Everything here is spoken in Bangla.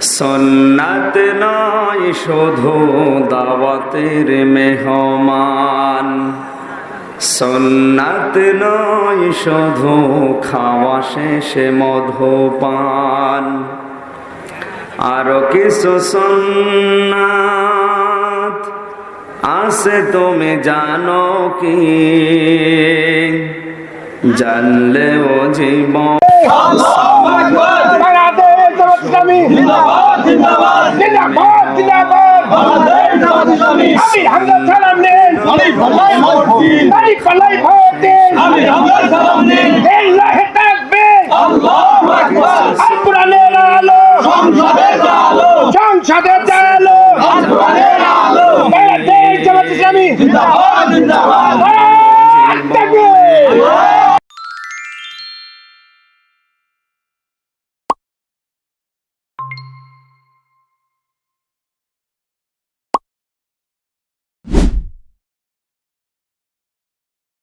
সন্নাত নয় শুধু দাওয়াতের মেহমান। সন্নাত নয় শুধু খাওয়া শেষে মধুপান। আরও কিছু সন্ন্যাত আছে, তুমি জানো কি? জানলেও জীবন জিন্দাবাদ জিন্দাবাদ। জিন্দাবাদ জিন্দাবাদ। বাংলাদেশ জামাত ইসলামী। আমি হামদা সালাম নেই। আমি পাল্লাই ভোট দিন আমি পাল্লাই আমি হামদার সালাম দিন লিল্লাহি তাকবীর আল্লাহু আকবার। আল কোরআনের আলো। সংসদের আলো। সংসদের আলো। আল কোরআনের আলো। বাংলাদেশ জামাত ইসলামী। জিন্দাবাদ জিন্দাবাদ। তাকবীর আল্লাহু